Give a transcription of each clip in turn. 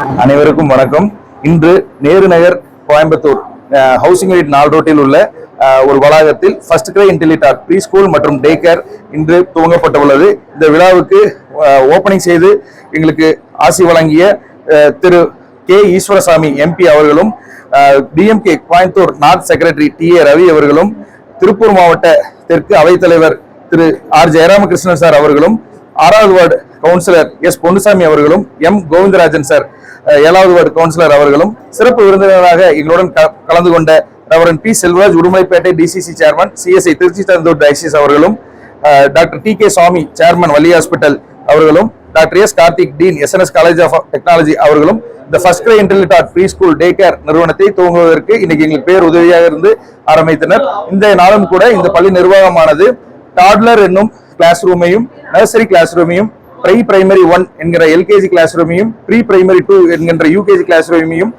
அனைவருக்கும் வணக்கம். இன்று நேரு நகர் கோயம்புத்தூர் ஹவுசிங் ரைட் நாள் ரோட்டில் உள்ள ஒரு வளாகத்தில் ஃபர்ஸ்ட் கிரே இன்டெலிடாட் ப்ரீ ஸ்கூல் மற்றும் டே கேர் இன்று துவங்கப்பட்டுள்ளது. இந்த விழாவுக்கு ஓபனிங் செய்து எங்களுக்கு ஆசி வழங்கிய திரு கே ஈஸ்வரசாமி எம்பி அவர்களும் DMK Coimbatore north secretary T A Ravi அவர்களும் திருப்பூர் மாவட்ட தெற்கு அவைத்தலைவர் திரு ஆர் ஜெயராமகிருஷ்ணன் சார் அவர்களும் ஆறாவது வார்டு கவுன்சிலர் எஸ் பொன்னுசாமி அவர்களும் எம் கோவிந்தராஜன் சார் ஏழாவது வார்டு கவுன்சிலர் அவர்களும் சிறப்பு விருந்தினராக எங்களுடன் கலந்து கொண்ட reverend P Selvaraj Udumalaipettai DCC chairman CSI Tiruchi Tanjore diocese அவர்களும் doctor T K Swamy chairman Valli hospital அவர்களும் doctor S Karthik dean SNS college of technology அவர்களும் இந்த FirstCry Intellitots preschool day care நிறுவனத்தை துவங்குவதற்கு இன்னைக்கு எங்களுக்கு பேர் உதவியாக இருந்து ஆரம்பித்தனர். இந்த நாளும் கூட இந்த பள்ளி நிர்வாகமானது டாட்லர் என்னும் கிளாஸ் ரூமையும் நர்சரி கிளாஸ் ரூமையும் ப்ரை பிரைமரி ஒன் என்கிற எல்கேஜி கிளாஸ் ரூமையும் ப்ரீ பிரைமரி டூ என்கின்ற யூகேஜி கிளாஸ் ரூமையும்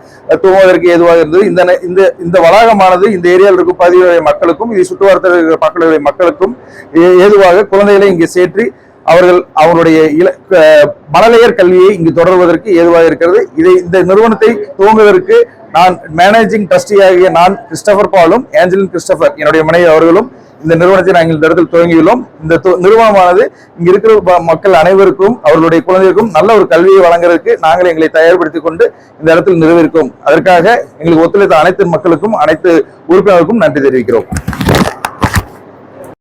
தூங்குவதற்கு ஏதுவாக இருந்தது. இந்த இந்த இந்த வளாகமானது இந்த ஏரியாவில் இருக்கும் பதிவுடைய மக்களுக்கும் இதை சுற்றுவாரத்தில் இருக்கிற மக்களுடைய மக்களுக்கும் ஏதுவாக குழந்தைகளை இங்கே சேற்றி அவர்கள் அவருடைய இல மழலையர் கல்வியை இங்கு தொடர்வதற்கு ஏதுவாக இருக்கிறது. இதை இந்த நிறுவனத்தை துவங்குவதற்கு நான் மேனேஜிங் ட்ரஸ்டியாகிய நான் கிறிஸ்டபர் பாலும் ஏஞ்சலின் கிறிஸ்டபர் என்னுடைய மனைவி அவர்களும் இந்த நிறுவனத்தை நாங்கள் இந்த இடத்தில் துவங்கியுள்ளோம். இந்த நிறுவனமானது இங்க இருக்கிற ப- மக்கள் அனைவருக்கும் அவர்களுடைய குழந்தைகளுக்கும் நல்ல ஒரு கல்வியை வழங்குறதுக்கு நாங்கள் எங்களை தயார்படுத்திக் கொண்டு இந்த இடத்தில் நிறுவிருக்கோம் அதற்காக எங்களுக்கு ஒத்துழைத்த அனைத்து மக்களுக்கும் அனைத்து உறுப்பினருக்கும் நன்றி தெரிவிக்கிறோம்.